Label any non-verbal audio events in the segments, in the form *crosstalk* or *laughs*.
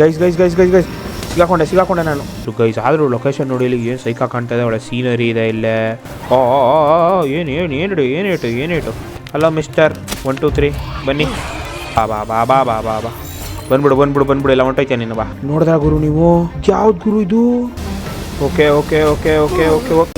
Guys guys guys guys guys ಸಿಗಾಕೊಂಡೆ ಸಿಗಾಕೊಂಡೆ ನಾನು. Guys ಆದರೂ ಲೊಕೇಶನ್ ನೋಡಿ ಇಲ್ಲಿ ಏನು ಸೈಕಾ ಕಾಣ್ತಾ ಇದೆ ಒಳ್ಳೆ ಸೀನರಿ ಇದೆ ಇಲ್ಲೇ. ಓ ಏನು ಏನು ಏನಿಡು ಏನೇಟು ಏನೇಟು hello mister one two three ಬನ್ನಿ. ಬಾ ಬಾ ಬಾ ಬಾ ಬಾ ಬಾ ಬಾ. ಬಂದ್ಬಿಡು ಬಂದ್ಬಿಡು ಬಂದ್ಬಿಡು ಎಲ್ಲ ಹೊಂಟೈತೆ ನೀನು ಬಾ. ನೋಡ್ದಾ ಗುರು ನೀವು? ಯಾವ್ದು ಗುರು ಇದು? Okay okay okay okay okay okay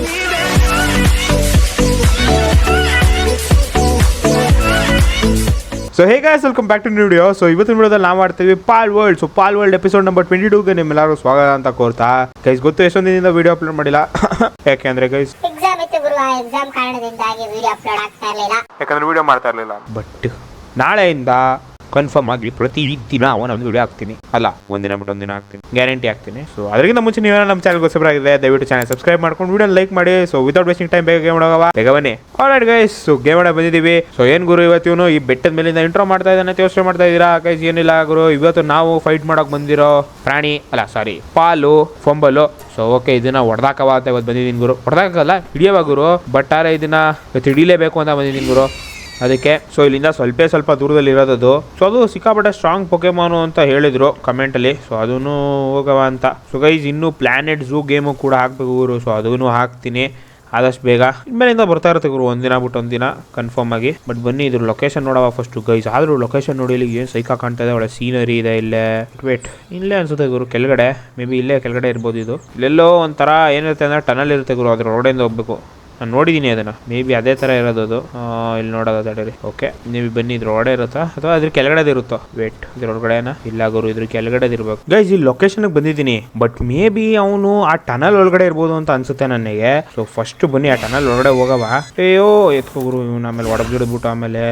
so ಹೇಗೆ welcome back to video so ಇವತ್ತಿನ ವಿಡಿಯೋದಲ್ಲಿ ನಾವು ಮಾಡ್ತೀವಿ Palworld so Palworld episode number twenty ಟೂಗೆ ನಿಮ್ಮೆಲ್ಲರೂ ಸ್ವಾಗತ ಅಂತ ಕೋರ್ತಾ. ಗೈಸ್ ಗೊತ್ತು ಎಷ್ಟೊಂದು ದಿನದಿಂದ ವಿಡಿಯೋ ಅಪ್ಲೋಡ್ ಮಾಡಿಲ್ಲ. *laughs* ಯಾಕೆಂದ್ರೆ ಗೈಸ್ ಎಕ್ಸಾಮ್ ಇತ್ತು ಗುರು ಆ ಎಕ್ಸಾಮ್ ಕಾರಣದಿಂದಾಗಿ ವಿಡಿಯೋ ಅಪ್ಲೋಡ್ ಆಗ್ತಾ ಇರಲಿಲ್ಲ. ಯಾಕಂದ್ರೆ ವಿಡಿಯೋ ಮಾಡ್ತಾ ಇರಲಿಲ್ಲ. ಬಟ್ ನಾಳೆಯಿಂದ ಕನ್ಫರ್ಮ್ ಆಗಿ ಪ್ರತಿ ದಿನ ಒಂದು ವಿಡಿಯೋ ಹಾಕ್ತೀನಿ. ಅಲ್ಲ, ಒಂದಿನ ಬಿಟ್ಟು ಒಂದಿನ ಹಾಕ್ತೀನಿ. ಗ್ಯಾರಂಟಿ ಹಾಕ್ತೀನಿ. ಸೊ ಅದರಿಂದ ಮುಂಚೆ ನೀವೇನೋ ನಮ್ಮ ಚಾನಲ್ ಆಗಿದೆ ದಯವಿಟ್ಟು ಚಾನಲ್ ಸಬ್ಸ್ಕ್ರೈಬ್ ಮಾಡ್ಕೊಂಡು ವಿಡಿಯೋ ಲೈಕ್ ಮಾಡಿ. ಸೊ ವಿತೌಟ್ ವೇಸ್ಟಿಂಗ್ ಟೈಮ್ ಬೇಗ ಗೇಮ್ ಆಡೋಗವ? ಬೇಗ ಬನ್ನಿ. ಆಲ್ರೈಟ್ ಗೈಸ್ ಸೊ ಗೇಮ್ ಆಡ ಬಂದಿದ್ದೀವಿ. ಸೊ ಏನು ಗುರು ಇವತ್ತು ಈ ಬೆಟ್ಟದ ಮೇಲಿಂದ ಇಂಟ್ರೋ ಮಾಡ್ತಾ ಇದ್ದಾನೆ ಯೋಚನೆ ಮಾಡ್ತಾ ಇದ್ದೀರಾ? ಗೈಸ್ ಏನಿಲ್ಲ ಗುರು. ಇವತ್ತು ನಾವು ಫೈಟ್ ಮಾಡೋಕೆ ಬಂದಿರೋ ಪ್ರಾಣಿ, ಅಲ್ಲ ಸಾರಿ ಪಾಲು ಫೊಂಬಲು ಸೊ ಓಕೆ ಇದನ್ನ ಹೊಡೆದಾಕವ ಅಂತ ಇವತ್ತು ಬಂದಿದ್ದೀನಿ ಗುರು. ಹೊಡೆದಾಕಲ್ಲ? ಹಿಡಿಯವ ಗುರು. ಬಟ್ ಆರೆ ಇದನ್ನ ಇವತ್ತು ಅಂತ ಬಂದಿದ್ದೀನಿ ಗುರು. ಅದಕ್ಕೆ ಸೊ ಇಲ್ಲಿಂದ ಸ್ವಲ್ಪ ಸ್ವಲ್ಪ ದೂರದಲ್ಲಿ ಇರೋದದು ಸೊ ಅದು ಸಿಕ್ಕಾಪಟ್ಟೆ ಸ್ಟ್ರಾಂಗ್ ಪೊಕೆಮಾನು ಅಂತ ಹೇಳಿದ್ರು ಕಮೆಂಟಲ್ಲಿ ಸೊ ಅದನ್ನು ಹೋಗವ ಅಂತ. ಸೊ ಗೈಸ್ ಇನ್ನೂ ಪ್ಲಾನೆಟ್ ಝೂ ಗೇಮು ಕೂಡ ಹಾಕಬೇಕು ಗುರು. ಸೊ ಅದನ್ನು ಹಾಕ್ತೀನಿ. ಆದಷ್ಟು ಬೇಗ. ಇನ್ಮೇಲಿಂದ ಬರ್ತಾ ಇರುತ್ತೆ ಗುರು. ಒಂದಿನ ಬಿಟ್ಟು ಒಂದಿನ ಕನ್ಫರ್ಮ್ ಆಗಿ. ಬಟ್ ಬನ್ನಿ ಇದ್ರ ಲೊಕೇಶನ್ ನೋಡವ ಫಸ್ಟ್ ಗೈಸ್ ಆದ್ರೂ ಲೊಕೇಶನ್ ನೋಡಿ ಇಲ್ಲಿ ಏನು ಸೈಕಾ ಕಾಣ್ತಾ ಇದೆ. ಒಳ್ಳೆ ಸೀನರಿ ಇದೆ ಇಲ್ಲೇ. ವೇಟ್ ಇಲ್ಲೇ ಅನ್ಸುತ್ತೆ ಗುರು. ಕೆಳಗಡೆ. ಮೇ ಬಿ ಇಲ್ಲೇ ಕೆಳಗಡೆ ಇರ್ಬೋದು ಇದು. ಇಲ್ಲೆಲ್ಲೋ ಒಂಥರ ಏನಿರುತ್ತೆ ಅಂದ್ರೆ ಟನಲ್ ಇರುತ್ತೆ ಗುರು. ಅದ್ರ ರೋಡಿಂದ ಹೋಗ್ಬೇಕು. ನಾನು ನೋಡಿದ್ದೀನಿ ಅದನ್ನು. ಮೇ ಬಿ ಅದೇ ಥರ ಇರೋದು ಅದು. ಇಲ್ಲಿ ನೋಡೋದು ತಡೀರಿ ಓಕೆ ನೀವು ಬನ್ನಿ, ಇದ್ರ ಒಳಗಡೆ ಇರುತ್ತಾ? ಅಥವಾ ಅದ್ರ ಕೆಳಗಡೆ ಇರುತ್ತೋ? ವೇಟ್ ಇದ್ರ ಒಳಗಡೆನ? ಇಲ್ಲ ಗುರು, ಇದ್ರ ಕೆಳಗಡೆ ಇರಬೇಕು. ಗೈಸ್ ಈ ಲೊಕೇಶನ್ಗೆ ಬಂದಿದ್ದೀನಿ. ಬಟ್ ಮೇ ಬಿ ಅವನು ಆ ಟನಲ್ ಒಳಗಡೆ ಇರ್ಬೋದು ಅಂತ ಅನ್ಸುತ್ತೆ ನನಗೆ. ಸೊ ಫಸ್ಟ್ ಬನ್ನಿ, ಆ ಟನಲ್ ಒಳಗಡೆ ಹೋಗವ. ಅಯ್ಯೋ, ಎತ್ಕೋ ಗುರು, ಇವ್ನ ಆಮೇಲೆ ಒಡಗಿಡ್ಬಿಟ್ಟು ಆಮೇಲೆ.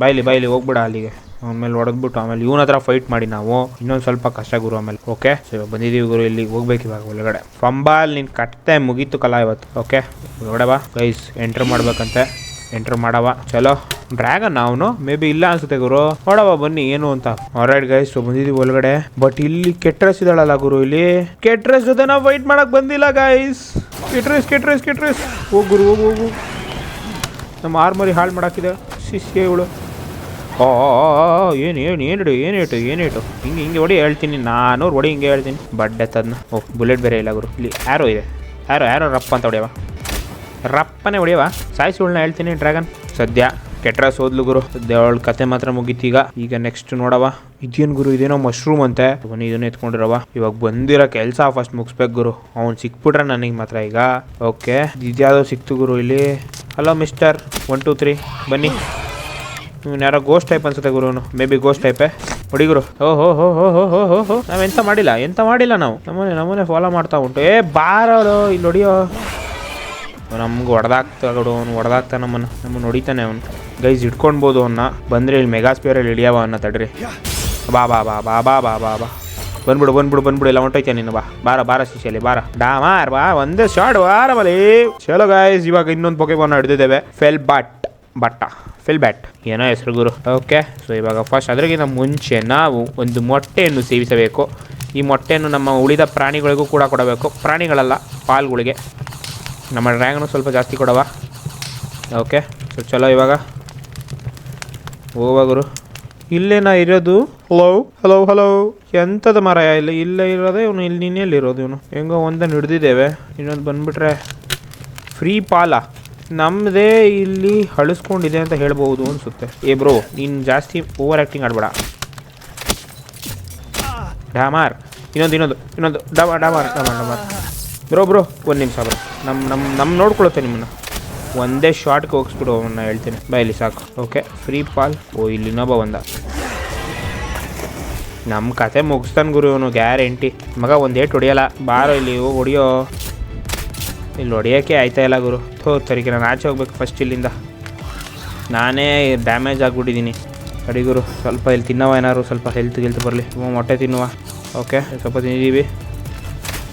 ಬಾಯ್ಲಿ ಬಾಯ್ಲಿ ಹೋಗ್ಬಿಡ ಅಲ್ಲಿಗೆ. ಆಮೇಲೆ ಹೊಡೆದ್ಬಿಟ್ಟು ಆಮೇಲೆ ಇವನ ಹತ್ರ ಫೈಟ್ ಮಾಡಿ ನಾವು. ಇನ್ನೊಂದು ಸ್ವಲ್ಪ ಕಷ್ಟ ಗುರು ಆಮೇಲೆ. ಓಕೆ ಸೊ ಇವಾಗ ಬಂದಿದ್ದೀವಿ ಗುರು ಇಲ್ಲಿ ಹೋಗ್ಬೇಕು ಇವಾಗ ಒಳಗಡೆ. ಫಂಬಾಲ್ ನಿನ್ ಕಟ್ತೆ ಮುಗೀತು ಕಲಾ ಇವತ್ತು. ಓಕೆ ನೋಡವಾ ಗೈಸ್ ಎಂಟ್ರ್ ಮಾಡ್ಬೇಕಂತೆ. ಎಂಟ್ರ್ ಮಾಡವ. ಚಲೋ. ಡ್ರ್ಯಾಗನ್ ಅವನು? ಮೇ ಬಿ ಇಲ್ಲ ಅನ್ಸುತ್ತೆ ಗುರು. ನೋಡವ ಬನ್ನಿ, ಏನು ಅಂತ. ಆಲ್ರೈಟ್ ಗೈಸ್ ಸೊ ಬಂದಿದ್ದೀವಿ ಒಳಗಡೆ. ಬಟ್ ಇಲ್ಲಿ ಕೆಟ್ರೆಸ್ ಇದಳಲ್ಲ ಗುರು, ಇಲ್ಲಿ. ಕೆಟ್ರೆಸ್ ಜೊತೆ ನಾವು ವೈಟ್ ಮಾಡಕ್ ಬಂದಿಲ್ಲ ಗೈಸ್ ಕೆಟ್ರೆಸ್ ಕೆಟ್ರೆಸ್ ಕೆಟ್ರೆಸ್. ಹೋಗ್ ಗುರು, ಹೋಗು ಹೋಗು. ನಮ್ಮ ಆರ್ಮರಿ ಹಾಳು ಮಾಡಾಕಿದೆ. ಶಿಷ್ಯ ಇವಳು. ಏನು ಏನು ಏನಿಡು ಏನಿಟ್ಟು ಏನಿಟ್ಟು ಹಿಂಗೆ ಹಿಂಗೆ ಹೊಡಿ, ಹೇಳ್ತೀನಿ. ನಾನು ಹೊಡಿ, ಹಿಂಗೆ ಹೇಳ್ತೀನಿ. ಬಡ್ಡೆ ತದ್ನ ಓ, ಬುಲೆಟ್ ಬೇರೆ ಇಲ್ಲ ಗುರು. ಇಲ್ಲಿ ಯಾರೋ ಇದೆ. ಯಾರೋ ಯಾರೋ ರಪ್ಪ ಅಂತ ಹೊಡಿಯವ. ರಪ್ಪನೇ ಹೊಡಿಯವ? ಸಾಯಿಸಿ ಉಳ್ನ ಹೇಳ್ತೀನಿ, ಡ್ರ್ಯಾಗನ್. ಸದ್ಯ ಕೆಟ್ರ ಸೋದ್ಲು ಗುರು. ಸದ್ಯ ಅವಳ ಕತೆ ಮಾತ್ರ ಮುಗೀತು ಈಗ. ಈಗ ನೆಕ್ಸ್ಟ್ ನೋಡವ. ಇದೇನು ಗುರು, ಇದೇನೋ ಮಶ್ರೂಮ್ ಅಂತೆ. ಬನ್ನಿ ಇದನ್ನ ಎತ್ಕೊಂಡಿರವ. ಇವಾಗ ಬಂದಿರೋ ಕೆಲಸ ಫಸ್ಟ್ ಮುಗಿಸ್ಬೇಕು ಗುರು. ಅವ್ನು ಸಿಕ್ಬಿಟ್ರೆ ನನಗೆ ಮಾತ್ರ ಈಗ. ಓಕೆ ಇದ್ಯಾವುದೋ ಸಿಕ್ತು ಗುರು ಇಲ್ಲಿ. Hello mister one two three ಬನ್ನಿ. ಇವ್ನು ಯಾರೋ ಗೋಸ್ಟ್ ಟೈಪ್ ಅನ್ಸುತ್ತೆ ಗುರು ಮೇ ಬಿ ಗೋಸ್ಟ್ ಟೈಪೇ ಹುಡುಗರು ಓಹೋ ಹೋ ಹೋ ಹೋ ಹೋ ಹೋ ಹೋ ನಾವು ಎಂತ ಮಾಡಿಲ್ಲ ಎಂತ ಮಾಡಿಲ್ಲ ನಾವು. ನಮ್ಮನೆ ನಮ್ಮನೆ ಫಾಲೋ ಮಾಡ್ತಾ ಉಂಟು. ಏ ಬಾರೋ ಇಲ್ಲಿ ಹೊಡಿಯೋ. ನಮ್ಗೆ ಹೊಡೆದಾಕ್ತ ಗುಡು ಅವ್ನು ಹೊಡೆದಾಕ್ತ ನಮ್ಮನ್ನು. ನಮ್ಮನ್ನು ಹೊಡಿತಾನೆ ಅವನು. ಗೈಸ್ ಇಟ್ಕೊಳ್ಬೋದು ಅವನ್ನ ಬಂದರೆ ಇಲ್ಲಿ ಮೆಗಾಸ್ಪಿಯರಲ್ಲಿ ಇಳಿಯವ ಅವನ್ನ ತಡ್ರಿ. ಬಾ ಬಾ ಬಾ ಬಾ ಬಾ ಬಾ ಬಾ ಬಾ. ಬಂದ್ಬಿಡು ಬಂದ್ಬಿಡು ಬಂದ್ಬಿಡು, ಎಲ್ಲ ಹೊಂಟೈತೆ ನೀನು? ಬಾ, ಬಾರ ಬಾರ ಶಿಶಿಯಲ್ಲಿ ಬಾರ. ಡಾಮಾರ್ ಬಾ, ಒಂದೇ ಶಾರ್ಟ್ ಬಾರ ಬಲಿ ಚಲೋ ಗೈಸ್ ಇವಾಗ ಇನ್ನೊಂದು ಪೊಕೆಮಾನ್ ಹಿಡಿದಿದ್ದೇವೆ. ಫೆಲ್ ಬಾಟ್ ಬಟ್ಟ ಫಿಲ್ ಬ್ಯಾಟ್ ಏನೋ ಹೆಸರು ಗುರು. ಓಕೆ ಸೊ ಇವಾಗ ಫಸ್ಟ್ ಅದರಿಗಿಂತ ಮುಂಚೆ ನಾವು ಒಂದು ಮೊಟ್ಟೆಯನ್ನು ಸೇವಿಸಬೇಕು. ಈ ಮೊಟ್ಟೆಯನ್ನು ನಮ್ಮ ಉಳಿದ ಪ್ರಾಣಿಗಳಿಗೂ ಕೂಡ ಕೊಡಬೇಕು. ಪ್ರಾಣಿಗಳಲ್ಲ ಪಾಲ್ಗಳಿಗೆ. ನಮ್ಮ ಡ್ರ್ಯಾಗನು ಸ್ವಲ್ಪ ಜಾಸ್ತಿ ಕೊಡವ. ಓಕೆ ಸೊ ಚಲೋ ಇವಾಗ. ಹೋಗುವ ಗುರು. ಇಲ್ಲೇನ ಇರೋದು. ಹಲೋ ಹಲೋ ಹಲೋ ಎಂಥದ್ದು ಮರ ಇಲ್ಲ ಇಲ್ಲೇ ಇರೋದೇ ಇವನು ಇಲ್ಲಿ ನಿನ್ನೆಲ್ಲಿರೋದು ಇರೋದು ಇವನು. ಹೆಂಗೋ ಒಂದನ್ನು ಹಿಡ್ದಿದ್ದೇವೆ. ಇನ್ನೊಂದು ಬಂದುಬಿಟ್ರೆ ಫ್ರೀ ಪಾಲ. ನಮ್ಮದೇ ಇಲ್ಲಿ ಹಳಿಸ್ಕೊಂಡಿದೆ ಅಂತ ಹೇಳ್ಬೋದು ಅನ್ಸುತ್ತೆ. ಏ ಬ್ರೋ, ನೀನು ಜಾಸ್ತಿ ಓವರ್ ಆ್ಯಕ್ಟಿಂಗ್ ಆಡಬೇಡ. ಡಾಮಾರ್, ಇನ್ನೊಂದು ಇನ್ನೊಂದು ಇನ್ನೊಂದು. ಡಾಮಾ ಡಾಮಾರ್ ಡಾಮಾರ್ ಡಾಮಾರ್. ಬ್ರೋ ಬ್ರೋ, ಒಂದು ನಿಮಿಷ ಬ್ರೋ. ನಮ್ಮ ನಮ್ಮ ನಮ್ಮ ನೋಡ್ಕೊಳುತ್ತೆ ನಿಮ್ಮನ್ನು. ಒಂದೇ ಶಾರ್ಟ್ಗೆ ಹೋಗಿಸ್ಬಿಡು ಅವನ್ನ ಹೇಳ್ತೀನಿ. ಬೈಲಿ ಸಾಕು. Okay, free Pal. ಓ, ಇಲ್ಲಿ ಇನ್ನೊಬ್ಬ ಒಂದ ನಮ್ಮ ಕತೆ ಮುಗಿಸ್ತಾನೆ ಗುರು ಇವನು, ಗ್ಯಾರಂಟಿ. ಮಗ ಒಂದು ಹೊಡಿಯಲ್ಲ. ಬಾರೋ ಇಲ್ಲಿ ಹೊಡಿಯೋ. ಇಲ್ಲಿ ನೋಡಿಯೋಕೆ ಆಯ್ತಾ ಇಲ್ಲ ಗುರು. ಥೋ ತರಿಗೆ ನಾನು ಆಚೆ ಹೋಗ್ಬೇಕು ಫಸ್ಟ್ ಇಲ್ಲಿಂದ. ನಾನೇ ಡ್ಯಾಮೇಜ್ ಆಗಿಬಿಟ್ಟಿದ್ದೀನಿ. ಅಡಿ ಗುರು, ಸ್ವಲ್ಪ ಇಲ್ಲಿ ತಿನ್ನವ ಏನಾದ್ರು, ಸ್ವಲ್ಪ ಹೆಲ್ತ್ ಗಿಲ್ತ್ ಬರಲಿ. ಮೊಟ್ಟೆ ತಿನ್ನುವ. ಓಕೆ ಸ್ವಲ್ಪ ತಿಂದಿದ್ದೀವಿ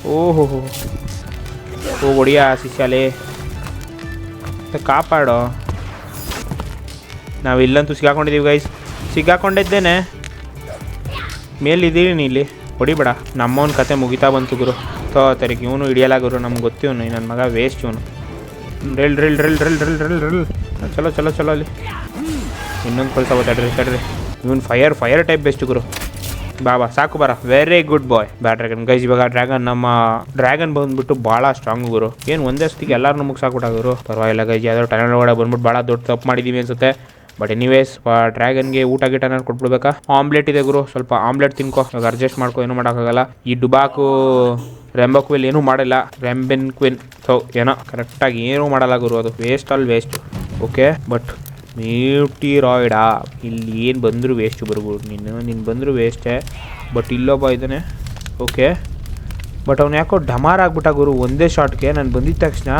ಓಹೋ, ಹೋ ಹೋಗಿ ಹೊಡಿಯ ಮತ್ತೆ ಕಾಪಾಡೋ. ನಾವು ಇಲ್ಲಂತೂ ಸಿಗಾಕೊಂಡಿದ್ದೀವಿ ಗೈಸ್ ಸಿಗಾಕೊಂಡಿದ್ದೇನೆ. ಮೇಲಿದ್ದೀರಿ ಇಲ್ಲಿ. ಹೊಡಿಬೇಡ. ನಮ್ಮವನ ಕತೆ ಮುಗಿತಾ ಬಂತು ಗುರು. ತೋ, ತರಿಗೆ. ಇವನು ಹಿಡಿಯಲ್ಲ ಗುರು. ನಮ್ಗೆ ಗೊತ್ತಿವನು ನನ್ನ ಮಗ ವೇಸ್ಟ್ ಇವನು. ರಿಲ್ ರಿಲ್ ರಿಲ್ ರಿಲ್ ರಿಲ್ ರಿಲ್ ರಿಲ್ ಚಲೋ ಚಲೋ ಚಲೋ ಅಲ್ಲಿ. ಇನ್ನೊಂದು ಕಳ್ಸ ತಡ್ರಿ ತಡ್ರಿ. ಇವನು ಫೈರ್ ಫೈರ್ ಟೈಪ್ ಬೆಸ್ಟ್ ಗುರು. ಬಾ ಬಾ, ಸಾಕು ಬರ. ವೆರಿ ಗುಡ್ ಬಾಯ್ ಬ್ಯಾ ಡ್ರ್ಯಾಗನ್ ಗೈಸ್ ಇವಾಗ ಡ್ರ್ಯಾಗನ್ ನಮ್ಮ ಡ್ರ್ಯಾಗನ್ ಬಂದ್ಬಿಟ್ಟು ಭಾಳ ಸ್ಟ್ರಾಂಗ್ ಗುರು. ಏನು ಒಂದೇ ಸತಿಗೆ ಎಲ್ಲರೂ ಮುಗಿಸಾಕ್ಬಿಟ್ಟಾಗ ಗುರು. ಪರವಾಗಿಲ್ಲ ಗೈಜಿ ಯಾವ್ದಾದ್ರು ಟನಲ್ ಒಳಗಡೆ ಬಂದ್ಬಿಟ್ಟು ಭಾಳ ದೊಡ್ಡ ತಪ್ಪು ಮಾಡಿದ್ದೀವಿ ಅನ್ಸುತ್ತೆ. ಬಟ್ ಎನಿವೇಸ್ ಡ್ರ್ಯಾಗನ್ಗೆ ಊಟ ಗಿಟ ಕೊಟ್ಬಿಡ್ಬೇಕಾ? ಆಮ್ಲೆಟ್ ಇದೆ ಗುರು. ಸ್ವಲ್ಪ ಆಮ್ಲೆಟ್ ತಿನ್ಕೋ. ಇವಾಗ ಅಡ್ಜಸ್ಟ್ ಮಾಡ್ಕೋ. ಏನು ಮಾಡೋಕ್ಕಾಗಲ್ಲ. ಈ ಡುಬಾಕು ರೆಂಬೋ ಕ್ವಿಲ್ ಏನೂ ಮಾಡಿಲ್ಲ. ರೆಂಬೆನ್ ಕ್ವಿನ್ ಸೊ ಏನೋ ಕರೆಕ್ಟಾಗಿ ಏನೂ ಮಾಡಲ್ಲ ಗುರು ಅದು. Waste all waste okay but ಮ್ಯೂಟಿರಾಯ್ಡಾ ಇಲ್ಲಿ ಏನು ಬಂದರೂ ವೇಸ್ಟು ಬರ್ಬೋದು ನೀನು ನೀನು ಬಂದರೂ ವೇಸ್ಟೇ ಬಟ್ ಇಲ್ಲೊಬ್ಬ ಇದ್ದಾನೆ. ಓಕೆ ಬಟ್ ಅವ್ನು ಯಾಕೋ ಡಮಾರ್ ಆಗ್ಬಿಟ್ಟ ಗುರು. ಒಂದೇ ಶಾಟ್ಗೆ ನಾನು ಬಂದಿದ್ದ ತಕ್ಷಣ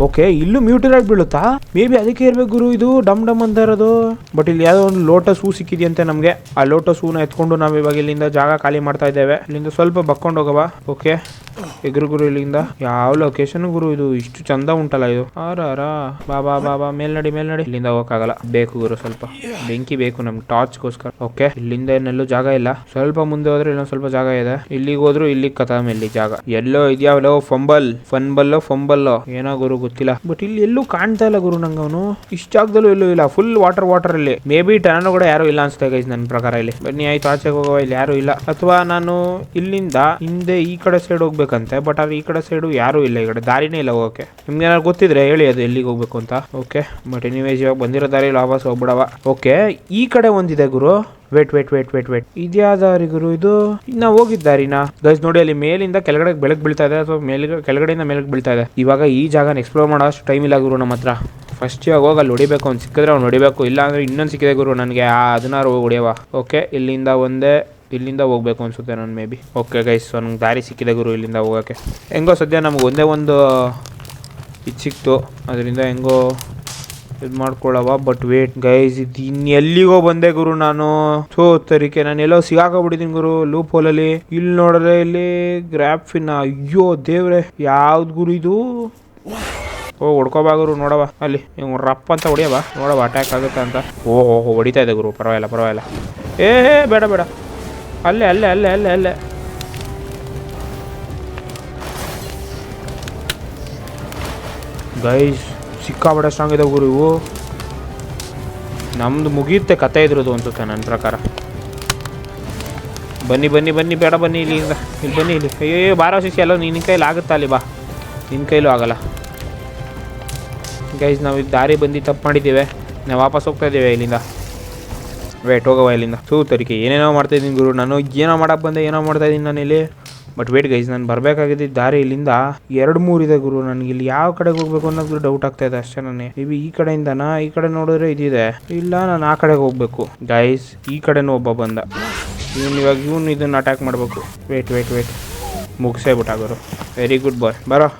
ಓಕೆ ಇಲ್ಲೂ ಮ್ಯೂಟಿರಾಯ್ಡ್ ಬೀಳುತ್ತಾ? ಮೇ ಬಿ ಅದಕ್ಕೆ ಇರ್ಬೇಕು ಗುರು, ಇದು ಡಮ್ ಡಮ್ ಅಂತ ಇರೋದು. ಬಟ್ ಇಲ್ಲಿ ಯಾವುದೋ ಒಂದು ಲೋಟಸ್ ಹೂ ಸಿಕ್ಕಿದೆಯಂತೆ ನಮಗೆ. ಆ ಲೋಟಸ್ ಹೂನ ಎತ್ಕೊಂಡು ನಾವು ಇವಾಗ ಇಲ್ಲಿಂದ ಜಾಗ ಖಾಲಿ ಮಾಡ್ತಾ ಇದ್ದೇವೆ. ಇಲ್ಲಿಂದ ಸ್ವಲ್ಪ ಬಕ್ಕೊಂಡು ಹೋಗವಾ ಓಕೆ ಎಗ್ರು ಗುರು ಇಲ್ಲಿಂದ ಯಾವ ಲೊಕೇಶನ್ ಗುರು ಇದು? ಇಷ್ಟು ಚಂದ ಉಂಟಲ್ಲ ಇದು. ಆರ ಬಾಬಾ ಬಾಬಾ ಮೇಲ್ನಡಿ ಮೇಲ್ನಡಿ ಇಲ್ಲಿಂದ ಹೋಗಕ್ಕಾಗಲ್ಲ. ಬೇಕು ಗುರು, ಸ್ವಲ್ಪ. ಬೆಂಕಿ ಬೇಕು ನಮ್ಗೆ. ಟಾರ್ಚ್ಗೋಸ್ಕರ ಓಕೆ ಇಲ್ಲಿಂದ ಏನೆಲ್ಲೂ ಜಾಗ ಇಲ್ಲ. ಸ್ವಲ್ಪ ಮುಂದೆ ಹೋದ್ರೆ ಇನ್ನೊಂದ್ ಸ್ವಲ್ಪ ಜಾಗ ಇದೆ. ಇಲ್ಲಿಗೆ ಹೋದ್ರು ಇಲ್ಲಿ ಕಥಾಮ್ ಇಲ್ಲಿ ಜಾಗ. ಎಲ್ಲೋ ಇದ್ಯಾವಲ್ಲೋ ಫಂಬಲ್? ಫನ್ಬಲ್ಲೋ, ಫಂಬಲ್ಲೋ? ಏನೋ ಗುರು ಗೊತ್ತಿಲ್ಲ. ಬಟ್ ಇಲ್ಲಿ ಎಲ್ಲೂ ಕಾಣ್ತಾ ಇಲ್ಲ ಗುರು ನಂಗೆ ಅವನು ಇಷ್ಟ ಜಾಗದಲ್ಲೂ ಎಲ್ಲೂ ಇಲ್ಲ. ಫುಲ್ ವಾಟರ್ ವಾಟರ್ ಅಲ್ಲಿ. ಮೇ ಬಿ ಟನ ಕೂಡ ಯಾರು ಇಲ್ಲ ಅನ್ಸುತ್ತೆ ಗೈಸ್ ನನ್ನ ಪ್ರಕಾರ ಇಲ್ಲಿ. ಬನ್ನಿ, ಆಯ್ತು. ಆಚೆಗೆ ಹೋಗುವ ಇಲ್ಲಿ ಯಾರು ಇಲ್ಲ. ಅಥವಾ ನಾನು ಇಲ್ಲಿಂದ ಹಿಂದೆ ಈ ಕಡೆ ಸೈಡ್ ಹೋಗ್ಬೇಕಂತೆ ಬಟ್ ಆದ್ರೆ ಈ ಕಡೆ ಸೈಡು ಯಾರು ಇಲ್ಲ, ಈ ಕಡೆ ದಾರಿನೇ ಇಲ್ಲ ಹೋಗಕ್ಕೆ ನಿಮ್ಗೆ ಏನಾದ್ರು ಗೊತ್ತಿದ್ರೆ ಹೇಳಿ ಅದು ಎಲ್ಲಿಗೆ ಹೋಗ್ಬೇಕು ಅಂತ. ಓಕೆ ಬಟ್ ಎನಿವೇಸ್ ಇವಾಗ ಬಂದಿರೋ ದಾರಿ ವಾಪಸ್ ಹೋಗ್ಬಿಡವ. ಓಕೆ ಈ ಕಡೆ ಒಂದಿದೆ ಗುರು. Wait wait wait wait wait ದಾರಿ ಗುರು ಇದು? ಇನ್ನ ಹೋಗಿದ್ದ ದಾರಿನ? ಗೈಸ್ ನೋಡಿ ಅಲ್ಲಿ ಮೇಲಿಂದ ಕೆಳಗಡೆ ಬೆಳಕ್ ಬೀಳ್ತಾ ಇದೆ, ಅಥವಾ ಮೇಲ್ ಕೆಳಗಡೆಯಿಂದ ಮೇಲಕ್ಕೆ ಬೀಳ್ತಾ ಇದೆ. ಇವಾಗ ಈ ಜಾಗನ ಎಕ್ಸ್ಪ್ಲೋರ್ ಮಾಡೋ ಅಷ್ಟು ಟೈಮ್ ಇಲ್ಲ ಗುರು ನಮ್ಮ ಹತ್ರ. ಫಸ್ಟ್ ಇವಾಗ ಹೋಗಿ ಅಲ್ಲಿ ಹೊಡಿಬೇಕು, ಅವ್ನು ಸಿಕ್ಕಿದ್ರೆ ಅವ್ನು ಹೊಡಿಬೇಕು. ಇಲ್ಲ ಅಂದ್ರೆ ಇನ್ನೊಂದು ಸಿಕ್ಕಿದೆ ಗುರು ನನಗೆ. ಆ ಹೋಗಿ ಹೊಡಿಯವ ಓಕೆ ಇಲ್ಲಿಂದ ಒಂದೇ ಇಲ್ಲಿಂದ ಹೋಗ್ಬೇಕು ಅನ್ಸುತ್ತೆ ನಾನು ಮೇ ಬಿ ಓಕೆ ಗೈಸ್ ನನಗೆ ದಾರಿ ಸಿಕ್ಕಿದೆ ಗುರು ಇಲ್ಲಿಂದ ಹೋಗೋಕ್ಕೆ. ಹೆಂಗೋ ಸದ್ಯ ನಮ್ಗೆ ಒಂದೇ ಒಂದು ಇದು ಸಿಕ್ತು. ಅದರಿಂದ ಹೆಂಗೋ ಇದು ಮಾಡ್ಕೊಳ್ಳವ ಬಟ್ ವೇಟ್ ಗೈಸ್ ಇದು ಇನ್ನು ಎಲ್ಲಿಗೋ ಬಂದೆ ಗುರು ನಾನು. ಸೋ ತರಿಕೆ ನಾನು ಎಲ್ಲೋ ಸಿಗಾಕೊಂಡ್ಬಿಟ್ಟಿದ್ದೀನಿ ಗುರು ಲೂಪ್ ಹೋಲಲ್ಲಿ ಇಲ್ಲಿ ನೋಡಿದ್ರೆ ಇಲ್ಲಿ ಗ್ರಾಫಿನ ಅಯ್ಯೋ ದೇವ್ರೆ ಯಾವ್ದು ಗುರು ಇದು? ಓ ಹೊಡ್ಕೋಬಾ ಗುರು ನೋಡವ ಅಲ್ಲಿ. ನೀವು ರಪ್ಪ ಅಂತ ಹೊಡಿಯವ ನೋಡವ ಅಟ್ಯಾಕ್ ಆಗುತ್ತೆ ಅಂತ. ಓ ಹೋ ಹೋ ಹೊಡಿತಾ ಇದೆ ಗುರು ಪರವಾಗಿಲ್ಲ ಪರವಾಗಿಲ್ಲ. ಏ, ಬೇಡ ಬೇಡ. ಅಲ್ಲೇ ಅಲ್ಲೇ ಅಲ್ಲೇ ಅಲ್ಲೇ ಅಲ್ಲೇ. ಗೈಸ್ ಸಿಕ್ಕಾಬಡ ಸ್ಟ್ರಾಂಗ್ ಇದೆ ಗುರು ಇವು. ನಮ್ದು ಮುಗಿಯುತ್ತೆ ಕತೆ ಇದ್ರದ್ದು ಅನ್ಸುತ್ತೆ ನನ್ನ ಪ್ರಕಾರ. ಬನ್ನಿ ಬನ್ನಿ ಬನ್ನಿ, ಬೇಡ, ಬನ್ನಿ ಇಲ್ಲಿಂದ ಇಲ್ಲಿ ಬನ್ನಿ, ಇಲ್ಲಿ. ಅಯ್ಯೋ ಬಾರೋ ಶಿಷ್ಯ, ಎಲ್ಲ ನಿನ್ನ ಕೈಲಿ ಆಗುತ್ತಾ ಅಲ್ಲಿ ಬಾ. ನಿನ್ನ ಕೈಲೂ ಆಗಲ್ಲ. ಗೈಸ್ ನಾವು ದಾರಿ ಬಂದು ತಪ್ಪು ಮಾಡಿದ್ದೇವೆ. ನಾವು ವಾಪಸ್ ಹೋಗ್ತಾ ಇದ್ದೀವಿ ಇಲ್ಲಿಂದ. ವೇಟ್ ಹೋಗವ ಇಲ್ಲಿಂದ. ಸೂ ತರಿಕೆ, ಏನೇನೋ ಮಾಡ್ತಾ ಇದ್ದೀನಿ ಗುರು. ನಾನು ಏನೋ ಮಾಡಕ್ಕೆ ಬಂದೆ, ಏನೋ ಮಾಡ್ತಾ ಇದ್ದೀನಿ ನಾನು ಇಲ್ಲಿ. ಬಟ್ ವೇಟ್ ಗೈಸ್ ನಾನು ಬರಬೇಕಾಗಿದ್ದ ದಾರಿ ಇಲ್ಲಿಂದ. ಎರಡು ಮೂರು ಇದೆ ಗುರು, ನನಗೆ ಇಲ್ಲಿ ಯಾವ ಕಡೆಗೆ ಹೋಗ್ಬೇಕು ಅನ್ನೋದು ಡೌಟ್ ಆಗ್ತಾ ಇದೆ ಅಷ್ಟೇ ನನಗೆ. ಇವಿ ಈ ಕಡೆಯಿಂದನಾ, ಈ ಕಡೆ ನೋಡಿದ್ರೆ ಇದಿದೆ ಇಲ್ಲ, ನಾನು ಆ ಕಡೆಗೆ ಹೋಗ್ಬೇಕು. ಗೈಸ್ ಈ ಕಡೆನೂ ಒಬ್ಬ ಬಂದ. ಇವನು ಇವಾಗ ಇವನು ಇದನ್ನು ಅಟ್ಯಾಕ್ ಮಾಡಬೇಕು. ವೇಟ್ ವೇಟ್ ವೇಟ್ ಮುಗಿಸೇ ಬಿಟ್ಟ ಗುರು. ವೆರಿ ಗುಡ್ ಬಾಯ್ ಬರೋ.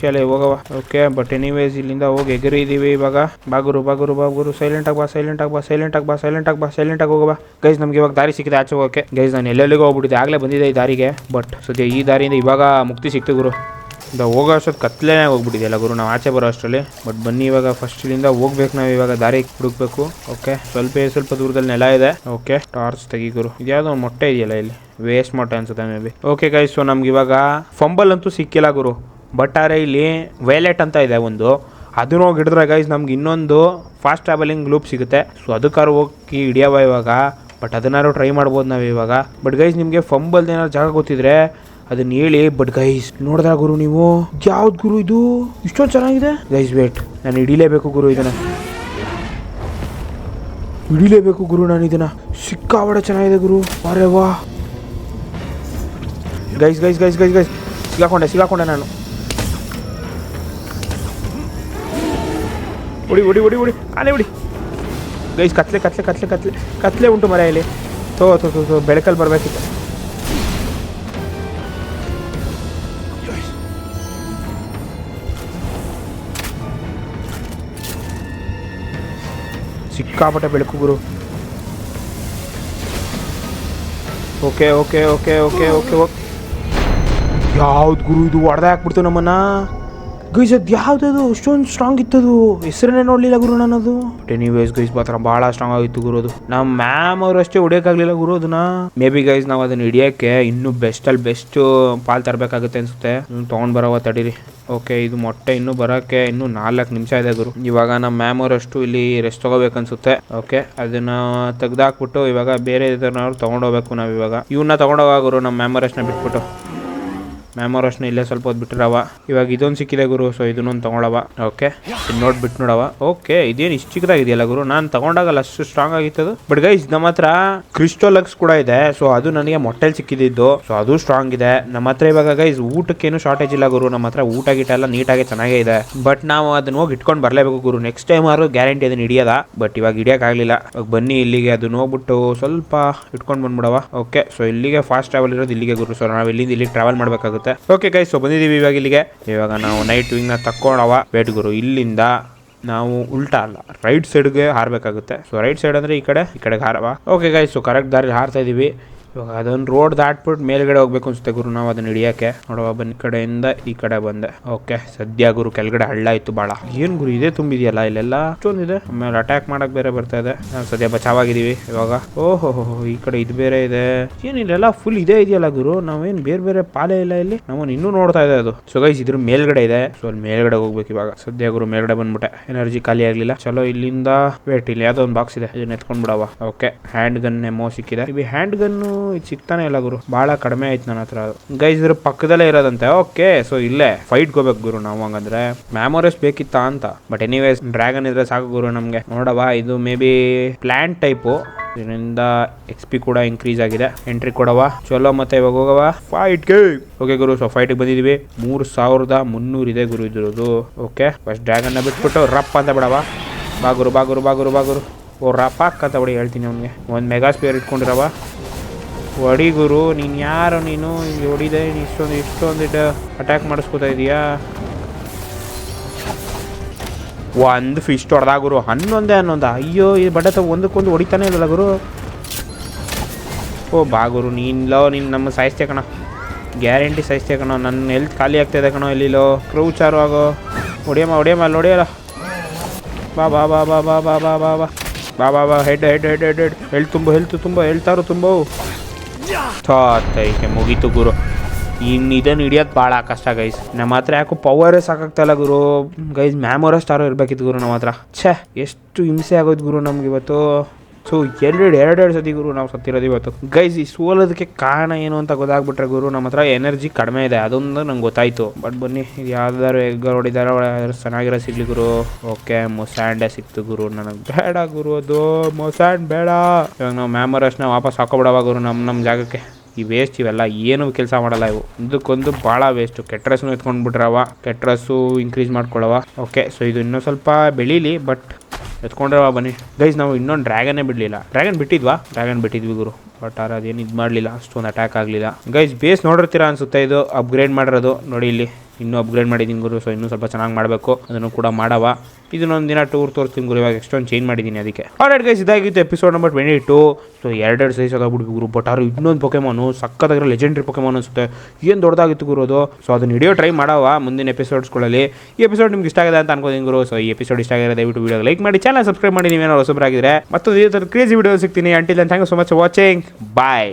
ಶಾಲೆ ಹೋಗವ ಓಕೆ ಬಟ್ ಎನಿವೇಸ್ ಇಲ್ಲಿಂದ ಹೋಗಿ ಎಗರಿದೀವಿ ಇವಾಗ. ಬಾಗುರು ಬಾಗುರು ಬಾಗುರು ಸೈಲೆಂಟ್ ಆಗಿ ಬಾ ಸೈಲೆಂಟ್ ಆಗಿ ಬಾ ಸೈಲೆಂಟ್ ಆಗಿ ಬಾ ಸೈಲೆಂಟ್ ಆಗಿ ಬಾ ಸೈಲೆಂಟ್ ಆಗಿ ಹೋಗವ ಗೈಸ್ ನಮ್ಗೆ ಇವಾಗ ದಾರಿ ಸಿಕ್ಕಿದೆ ಆಚೆ ಹೋಗೋಕೆ ಗೈಸ್ ನಾನು ಎಲ್ಲೆಲ್ಲಿಗೆ ಹೋಗ್ಬಿಟ್ಟಿದೆ ಆಗಲೇ ಬಂದಿದೆ ಈ ದಾರಿಗೆ ಬಟ್ ಸದ್ಯ ಈ ದಾರಿಯಿಂದ ಇವಾಗ ಮುಕ್ತಿ ಸಿಕ್ತು ಗುರು. ಇಂದ ಹೋಗೋ ಅಷ್ಟೊತ್ತು ಕತ್ಲೇನೆ ಹೋಗ್ಬಿಟ್ಟಿದೆಯಲ್ಲ ಗುರು, ನಾವು ಆಚೆ ಬರೋ ಅಷ್ಟರಲ್ಲಿ. ಬಟ್ ಬನ್ನಿ ಇವಾಗ ಫಸ್ಟ್ ಇಲ್ಲಿಂದ ಹೋಗ್ಬೇಕು ನಾವು ಇವಾಗ ದಾರಿ ಹುಡುಕ್ಬೇಕು. ಓಕೆ ಸ್ವಲ್ಪ ಸ್ವಲ್ಪ ದೂರದಲ್ಲಿ ನೆಲ ಇದೆ. ಓಕೆ ಟಾರ್ಚ್ ತೆಗಿ ಗುರು. ಇದ್ಯಾವುದೋ ಮೊಟ್ಟೆ ಇದೆಯಲ್ಲ ಇಲ್ಲಿ. ವೇಸ್ಟ್ ಮೊಟ್ಟೆ ಅನ್ಸುತ್ತೆ maybe okay guys so ನಮ್ಗೆ ಇವಾಗ ಫಂಬಲ್ ಅಂತೂ ಸಿಕ್ಕಿಲ್ಲ ಗುರು. ಬಟ್ ಆದರೆ ಇಲ್ಲಿ ವೈಲೆಟ್ ಅಂತ ಇದೆ ಒಂದು. ಅದನ್ನು ಹೋಗಿ ಹಿಡಿದ್ರೆ ಗೈಸ್ ನಮ್ಗೆ ಇನ್ನೊಂದು ಫಾಸ್ಟ್ ಟ್ರಾವೆಲಿಂಗ್ ಲೂಪ್ ಸಿಗುತ್ತೆ. ಸೊ ಅದಕ್ಕಾರು ಹೋಗಿ ಹಿಡಿಯವ ಇವಾಗ. ಬಟ್ ಅದನ್ನಾರು ಟ್ರೈ ಮಾಡ್ಬೋದು ನಾವು ಇವಾಗ. ಬಟ್ ಗೈಸ್ ನಿಮಗೆ ಫಂಬಲ್ದು ಏನಾದ್ರು ಜಾಗ ಗೊತ್ತಿದ್ರೆ ಅದನ್ನ ಹೇಳಿ. ಬಟ್ ಗೈಸ್ ನೋಡಿದ್ರ ಗುರು ನೀವು? ಯಾವ್ದು ಗುರು ಇದು? ಇಷ್ಟೊಂದು ಚೆನ್ನಾಗಿದೆ? ಗೈಸ್ ವೇಟ್ ನಾನು ಹಿಡಿಲೇಬೇಕು ಗುರು ಇದನ್ನ. ಹಿಡಿಲೇಬೇಕು ಗುರು ನಾನು ಇದನ್ನ. ಸಿಕ್ಕಾಬಡ ಚೆನ್ನಾಗಿದೆ ಗುರು. ಅರೆ ವಾ. Guys guys guys guys guys ಸಿಗಾಕೊಂಡೆ ಸಿಗಾಕೊಂಡೆ ನಾನು. ಹೊಡಿ ಉಡಿ ಉಡಿ ಉಡಿ ಆನೆ ಉಡಿ ಗೈಸ್, ಕತ್ಲೆ ಕತ್ಲೆ ಕತ್ಲೆ ಕತ್ಲೆ ಕತ್ಲೆ ಉಂಟು ಮರ ಇಲ್ಲಿ. ತೋ ತೋ ತೋ ತೋ ಬೆಳಕಲ್ಲಿ ಬರಬೇಕಿತ್ತು. ಸಿಕ್ಕಾಪಟ್ಟೆ ಬೆಳಕು ಗುರು. Okay okay okay okay okay okay. ಯಾವ್ದು ಗುರು ಇದು? ಹೊಡೆದ ಹಾಕ್ಬಿಡ್ತು ನಮ್ಮನ್ನ. ಗೈಸ್ ಅದು ಯಾವ್ದದು? ಅಷ್ಟೊಂದು ಸ್ಟ್ರಾಂಗ್ ಇತ್ತು ಅದು ಹೆಸರನ್ನೇ ನೋಡ್ಲಿಲ್ಲ ಗುರು ನಾನದು ಬಟ್ ಎನಿವೇಸ್ ಗೈಸ್ ಮಾತ್ರ ಭಾಳ ಸ್ಟ್ರಾಂಗ್ ಆಗಿತ್ತು ಗುರು ಅದು. ನಮ್ಮ ಮ್ಯಾಮ್ ಅವ್ರು ಅಷ್ಟೇ ಗುರು ಅದನ್ನ. ಮೇ ಬಿ ಗೈಸ್ ನಾವು ಅದನ್ನ ಇನ್ನೂ ಬೆಸ್ಟ್ ಅಲ್ಲಿ ಬೆಸ್ಟ್ ಪಾಲ್ ತರಬೇಕಾಗುತ್ತೆ ಅನ್ಸುತ್ತೆ. ತೊಗೊಂಡ್ ಬರವ ತಡೀರಿ ಓಕೆ ಇದು ಮೊಟ್ಟೆ ಇನ್ನು ಬರೋಕ್ಕೆ ಇನ್ನು ನಾಲ್ಕು ನಿಮಿಷ ಇದೆ ಗುರು. ಇವಾಗ ನಮ್ಮ ಮ್ಯಾಮ್ ಅವರಷ್ಟು ಇಲ್ಲಿ ರೆಸ್ಟ್ ತಗೋಬೇಕನ್ಸುತ್ತೆ. ಓಕೆ ಅದನ್ನ ತೆಗ್ದಾಕ್ಬಿಟ್ಟು ಇವಾಗ ಬೇರೆ ಇದನ್ನ ತೊಗೊಂಡೋಗ್ಬೇಕು ನಾವು ಇವಾಗ. ಇವನ್ನ ತಗೊಂಡೋಗ ಗುರು ನಮ್ಮ ಮ್ಯಾಮ್ ಅವರಷ್ಟನ್ನ ಬಿಟ್ಬಿಟ್ಟು. ಮ್ಯಾಮ್ ಅವರಷ್ಟನ್ನ ಇಲ್ಲೇ ಸ್ವಲ್ಪ ಹೊತ್ತು ಬಿಟ್ಟಿರವ ಇವಾಗ ಇದೊಂದು ಸಿಕ್ಕಿದೆ ಗುರು ಸೊ ಇದನ್ನೊಂದು ತಗೊಳವ ಓಕೆ ನೋಡ್ಬಿಟ್ಟು ನೋಡವ. ಓಕೆ ಇದೇನು ಇಷ್ಟು ಚಿಕ್ಕದಾಗಿದೆಯಲ್ಲ ಗುರು? ನಾನು ತಗೊಂಡಾಗಲ್ಲ, ಅಷ್ಟು ಸ್ಟ್ರಾಂಗ್ ಆಗಿತ್ತು ಬಟ್ ಗೈಸ್ ನಮ್ಮ ಹತ್ರ ಕ್ರಿಸ್ಟೋಲಕ್ಸ್ ಕೂಡ ಇದೆ. ಸೊ ಅದು ನನಗೆ ಮೊಟ್ಟೆಲ್ ಸಿಕ್ಕಿದ್ದು ಸೊ ಅದು ಸ್ಟ್ರಾಂಗ್ ಇದೆ. ನಮ್ಮ ಹತ್ರ ಇವಾಗ ಗೈಸ್ ಊಟಕ್ಕೇನು ಶಾರ್ಟೇಜ್ ಇಲ್ಲ ಗುರು. ನಮ್ಮ ಹತ್ರ ಊಟ ಗೀಟ ಎಲ್ಲ ನೀಟಾಗಿ ಚೆನ್ನಾಗೇ ಇದೆ. ಬಟ್ ನಾವು ಅದನ್ನ ಹೋಗಿ ಇಟ್ಕೊಂಡು ಬರಲೇಬೇಕು ಗುರು. ನೆಕ್ಸ್ಟ್ ಟೈಮ್ ಆದ್ರೂ ಗ್ಯಾರಂಟಿ ಅದನ್ನ ಹಿಡಿಯೋದ. ಬಟ್ ಇವಾಗ ಹಿಡಿಯೋಕ್ಕಾಗಲಿಲ್ಲ ಇವಾಗ ಬನ್ನಿ ಇಲ್ಲಿಗೆ, ಅದನ್ನ ಹೋಗ್ಬಿಟ್ಟು ಸ್ವಲ್ಪ ಇಟ್ಕೊಂಡು ಬಂದ್ಬಿಡವ. ಓಕೆ ಸೊ ಇಲ್ಲಿಗೆ ಫಾಸ್ಟ್ ಟ್ರಾವೆಲ್ ಇರೋದು ಇಲ್ಲಿಗೆ ಗುರು. ಸೊ ನಾವು ಇಲ್ಲಿಂದ ಇಲ್ಲಿಗೆ ಟ್ರಾವೆಲ್ ಮಾಡಬೇಕಾಗುತ್ತೆ. ಓಕೆ ಗೈಸ್ ಸೊ ಬಂದಿದ್ದೀವಿ ಇವಾಗ ಇಲ್ಲಿಗೆ. ಇವಾಗ ನಾವು ನೈಟ್ ವಿಂಗ್ನ ತಕ್ಕೊಳವ. ವೇಟ್ ಗುರು, ಇಲ್ಲಿಂದ ನಾವು ಉಲ್ಟಾ ಅಲ್ಲ ರೈಟ್ ಸೈಡ್ಗೆ ಹಾರಬೇಕಾಗುತ್ತೆ. ಸೊ ರೈಟ್ ಸೈಡ್ ಅಂದರೆ ಈ ಕಡೆ, ಈ ಕಡೆಗೆ ಹಾರವ. ಓಕೆ ಗೈಸ್ ಸೊ ಕರೆಕ್ಟ್ ದಾರಿ ಹಾರ್ತಾ ಇದೀವಿ. ಇವಾಗ ಅದೊಂದು ರೋಡ್ ದಾಟ್ಬಿಟ್ಟು ಮೇಲ್ಗಡೆ ಹೋಗ್ಬೇಕು ಅನ್ಸುತ್ತೆ ಗುರು. ನಾವು ಅದನ್ನ ಹಿಡಿಯೋಕ್ಕೆ. ನೋಡುವ ಈ ಕಡೆಯಿಂದ ಈ ಕಡೆ ಬಂದೆ. ಓಕೆ, ಸದ್ಯ ಗುರು, ಕೆಳಗಡೆ ಹಳ್ಳ ಇತ್ತು ಬಹಳ ಏನು ಗುರು, ಇದೇ ತುಂಬಿದೆಯಲ್ಲ? ಇಲ್ಲೆಲ್ಲ ಅಷ್ಟೊಂದಿದೆ. ಆಮೇಲೆ ಅಟ್ಯಾಕ್ ಮಾಡಕ್ ಬೇರೆ ಬರ್ತಾ ಇದೆ. ನಾವು ಸದ್ಯ ಬಚಾವಾಗಿದ್ದೀವಿ ಇವಾಗ. ಓಹೋ ಈ ಕಡೆ ಇದು ಬೇರೆ ಇದೆ. ಏನಿಲ್ಲ ಫುಲ್ ಇದೇ ಇದೆಯಲ್ಲ ಗುರು? ನಾವೇನು ಬೇರೆ ಬೇರೆ ಪಾಲೆ ಇಲ್ಲ ಇಲ್ಲಿ? ನಾವು ಇನ್ನೂ ನೋಡ್ತಾ ಇದೆ ಅದು. ಸೊ ಗೈಸ್ ಇದ್ರ ಮೇಲ್ಗಡೆ ಇದೆ. ಸೊ ಅಲ್ಲಿ ಮೇಲ್ಗಡೆ ಹೋಗ್ಬೇಕು ಇವಾಗ. ಸದ್ಯ ಗುರು, ಮೇಲ್ಗಡೆ ಬಂದ್ಬಿಟ್ಟೆ. ಎನರ್ಜಿ ಖಾಲಿ ಆಗ್ಲಿಲ್ಲ. ಚಲೋ, ಇಲ್ಲಿಂದ ವೇಟ್ ಇಲ್ಲಿ ಯಾವ್ದೋ ಒಂದು ಬಾಕ್ಸ್ ಇದೆ. ಇದನ್ನ ಎತ್ಕೊಂಡ್ ಬಿಡವ ಓಕೆ ಹ್ಯಾಂಡ್ ಗನ್ ಎಮೋ ಸಿಕ್ಕಿದೆ. ಇವಿ ಹ್ಯಾಂಡ್ ಗನ್ನು ಸಿಗ್ತಾನೆ ಇಲ್ಲ ಗುರು. ಬಹಳ ಕಡಿಮೆ ಆಯ್ತು ನನ್ನ ಹತ್ರ ಗೈಸ್ ಇದ್ರ ಪಕ್ಕದಲ್ಲೇ ಇರೋದಂತೆ. ಓಕೆ ಸೊ ಇಲ್ಲೇ ಫೈಟ್ ಹೋಗ್ಬೇಕು ಗುರು ನಾವು ಹಂಗಂದ್ರೆ. ಮ್ಯಾಮೊರೇಸ್ ಬೇಕಿತ್ತಾ ಅಂತ. ಬಟ್ ಎನಿವೇಸ್ ಡ್ರ್ಯಾಗನ್ ಇದ್ರೆ ಸಾಕು ಗುರು ನಮ್ಗೆ. ನೋಡವಾ ಇದು ಮೇ ಬಿ ಪ್ಲಾಂಟ್ ಟೈಪು ಇದರಿಂದ ಎಕ್ಸ್ ಪಿ ಕೂಡ ಇನ್ಕ್ರೀಸ್ ಆಗಿದೆ. ಎಂಟ್ರಿ ಕೊಡವ ಚಲೋ ಮತ್ತೆ ಇವಾಗ ಹೋಗವ ಫೈಟ್ಗೆ ಓಕೆ ಗುರು ಸೊ ಫೈಟಿಗೆ ಬಂದಿದೀವಿ. ಮೂರು ಸಾವಿರದ ಮುನ್ನೂರು ಇದೆ ಗುರು ಇದ್ರದ್ದು. ಓಕೆ ಫಸ್ಟ್ ಡ್ರ್ಯಾಗನ್ನ ಬಿಟ್ಬಿಟ್ಟು ರಪ್ ಅಂತ ಬಿಡವ ಬಾಗುರು ಬಾಗುರು ಬಾಗುರು ಬಾಗುರು ಓ ರಪ್ ಅಂತ ಬಿಡಿ, ಹೇಳ್ತೀನಿ ಅವ್ನಿಗೆ. ಒಂದು ಮೆಗಾ ಸ್ಪೇರ್ ಇಟ್ಕೊಂಡಿರವ ಹೊಡಿ ಗುರು ನೀನು ಯಾರು ನೀನು? ಹಿಂಗೆ ಹೊಡಿದೆ, ನೀನು ಇಷ್ಟೊಂದು ಇಷ್ಟೊಂದು ಅಟ್ಯಾಕ್ ಮಾಡಿಸ್ಕೊತಾ ಇದೀಯಾ? ಒಂದು ಫಿಶ್ ಹೊಡೆದ ಗುರು, ಹನ್ನೊಂದೇ ಹನ್ನೊಂದ. ಅಯ್ಯೋ, ಈ ಬಡತ ಒಂದಕ್ಕೊಂದು ಹೊಡಿತಾನೆ ಇಲ್ಲ ಗುರು. ಓ ಬಾ ಗುರು ನೀನ್ಲೋ ನೀನು ನಮ್ಮ ಸಾಯಿಸ್ತೆ ಕಣ. ಗ್ಯಾರಂಟಿ ಸಾಯಿಸ್ತೇ ಕಣ. ನನ್ನ ಹೆಲ್ತ್ ಖಾಲಿ ಆಗ್ತಾಯಿದೆ ಕಣೋ ಎಲ್ಲಿಲೋ ಕ್ರೌಚಾರು ಆಗೋ. ಹೊಡಿಯಮ್ಮ ಹೊಡಿಯಮ್ಮ, ಅಲ್ಲಿ ಹೊಡಿಯಲ್ಲ. ಬಾ ಬಾ ಬಾ ಬಾ ಬಾ ಬಾ ಬಾ ಬಾ ಬಾ. ಬಾ ಬಾ ಬಾ head head head head head health ತುಂಬ ಹೆಲ್ತ್ ತುಂಬ ಹೇಳ್ತಾರು ತುಂಬ. ಥೈಕೆ ಮುಗೀತು ಗುರು. ಇನ್ನು ಇದನ್ನು ಹಿಡಿಯೋದು ಭಾಳ ಕಷ್ಟ ಗೈಸ್ ನಮ್ಮ ಹತ್ರ ಯಾಕೋ ಪವರೇ ಸಾಕಾಗ್ತಾಯಿಲ್ಲ ಗುರು. ಗೈಸ್ ಮ್ಯಾಮೋರ ಸ್ಟಾರು ಇರಬೇಕಿತ್ತು ಗುರು ನಮ್ಮ ಹತ್ರ. ಛೇ, ಎಷ್ಟು ಹಿಂಸೆ ಆಗೋದು ಗುರು ನಮ್ಗೆ ಇವತ್ತು. ಸೊ ಎರಡು ಎರಡೆರಡು ಸತಿ ಗುರು ನಾವು ಸತ್ತಿರೋದು ಇವತ್ತು. ಗೈಸ್ ಈ ಸೋಲೋದಕ್ಕೆ ಕಾರಣ ಏನು ಅಂತ ಗೊತ್ತಾಗ್ಬಿಟ್ರೆ ಗುರು ನಮ್ಮ ಹತ್ರ ಎನರ್ಜಿ ಕಡಿಮೆ ಇದೆ. ಅದೊಂದು ನಂಗೆ ಗೊತ್ತಾಯ್ತು. ಬಟ್ ಬನ್ನಿ, ಇದು ಯಾವ್ದಾದ್ರು ಎಗ್ ಹೊಡಿದಾರೋ ಚೆನ್ನಾಗಿರೋ ಸಿಗ್ಲಿ ಗುರು. ಓಕೆ ಮೊಸ್ಯಾಂಡೇ ಸಿಕ್ತು ಗುರು. ನನಗೆ ಬೇಡ ಗುರು, ಅದು ಮೊಸ್ಯಾಂಡ್ ಬೇಡ. ಇವಾಗ ನಾವು ಮ್ಯಾಮರಸ್ನ ವಾಪಸ್ ಹಾಕೋಬಿಡವಾ ಗುರು ನಮ್ಮ ನಮ್ಮ ಜಾಗಕ್ಕೆ. ಈ ವೇಸ್ಟ್ ಇವೆಲ್ಲ ಏನು ಕೆಲಸ ಮಾಡಲ್ಲ ಇವು. ಇದಕ್ಕೊಂದು ಭಾಳ ವೇಸ್ಟು ಕೆಟ್ರಸ್ನು ಎತ್ಕೊಂಡ್ಬಿಟ್ರವ. ಕೆಟ್ರಸ್ಸು ಇನ್ಕ್ರೀಸ್ ಮಾಡ್ಕೊಳವ. ಓಕೆ ಸೊ ಇದು ಇನ್ನೂ ಸ್ವಲ್ಪ ಬೆಳೀಲಿ ಬಟ್ ಎತ್ಕೊಂಡ್ರವ ಬನ್ನಿ. ಗೈಸ್ ನಾವು ಇನ್ನೊಂದು ಡ್ರ್ಯಾಗನೇ ಬಿಡಲಿಲ್ಲ. ಡ್ರ್ಯಾಗನ್ ಬಿಟ್ಟಿದ್ವಾ? ಡ್ರ್ಯಾಗನ್ ಬಿಟ್ಟಿದ್ವಿ ಗುರು. ಬಟ್ ಅದೇನು ಇದು ಮಾಡಲಿಲ್ಲ. ಅಷ್ಟೊಂದು ಅಟ್ಯಾಕ್ ಆಗಲಿಲ್ಲ. ಗೈಸ್ ಬೇಸ್ ನೋಡಿರ್ತೀರಾ ಅನಿಸುತ್ತೆ ಇದು? ಅಪ್ಗ್ರೇಡ್ ಮಾಡಿರೋದು ನೋಡಿ ಇಲ್ಲಿ. ಇನ್ನೂ ಅಪ್ಗ್ರೇಡ್ ಮಾಡಿದ್ದೀನಿ ಗುರು ಸೊ ಇನ್ನೂ ಸ್ವಲ್ಪ ಚೆನ್ನಾಗಿ ಮಾಡಬೇಕು. ಅದನ್ನು ಕೂಡ ಮಾಡವ. ಇದನ್ನೊಂದು ದಿನ ಟೂರ್ ತೋರಿಸ್ತೀನಿ ಗುರು, ಇವಾಗ ಎಷ್ಟೊಂದು ಚೇಂಜ್ ಮಾಡಿದ್ದೀನಿ ಅದಕ್ಕೆ. ಆಲ್ರೆಡಿ ಗೈಸ್ ಇದಾಗಿತ್ತು episode number twenty two so ಎರಡೆರಡು ಸೈಜ್ ಆಗೋಗ್ಬಿಟ್ಟು ಗುರು ಬಟ್ ಆರು ಇನ್ನೊಂದು ಪೊಕೆಮೋನು ಸಕ್ಕತ್ತಾಗಿರೋ ಲೆಜೆಂಡ್ರಿ ಪೊಕೆಮೋನ್ ಅನಿಸುತ್ತೆ. ಏನು ದೊಡ್ಡದಾಗಿತ್ತು ಗುರು ಅದು? ಸೊ ಅದನ್ನ ಹಿಡಿಯೋ ಟ್ರೈ ಮಾಡವ ಮುಂದಿನ ಎಪಿಸೋಡ್ಸ್ಗಳಲ್ಲಿ ಈ ಎಪಿಸೋಡ್ ನಿಮ್ಗೆ ಇಷ್ಟ ಆಗಿದೆ ಅಂತ ಅನ್ಕೋತೀನಿ ಗುರು ಸೊ ಈ ಎಪಿಸೋಡ್ ಇಷ್ಟ ಆಗಿದೆ ದಯವಿಟ್ಟು ವಿಡಿಯೋ ಲೈಕ್ ಮಾಡಿ ಚಾನಲ್ ಸಬ್ಸ್ಕ್ರೈಬ್ ಮಾಡಿ ನೀವೇನೋ ಹೊಸಬ್ರಾಗಿದ್ರೆ. ಮತ್ತೊಂದು ಇದೇ ಥರ ಕ್ರೇಜಿ ವಿಡಿಯೋ ಸಿಗ್ತೀನಿ. Until thank you so much watching bye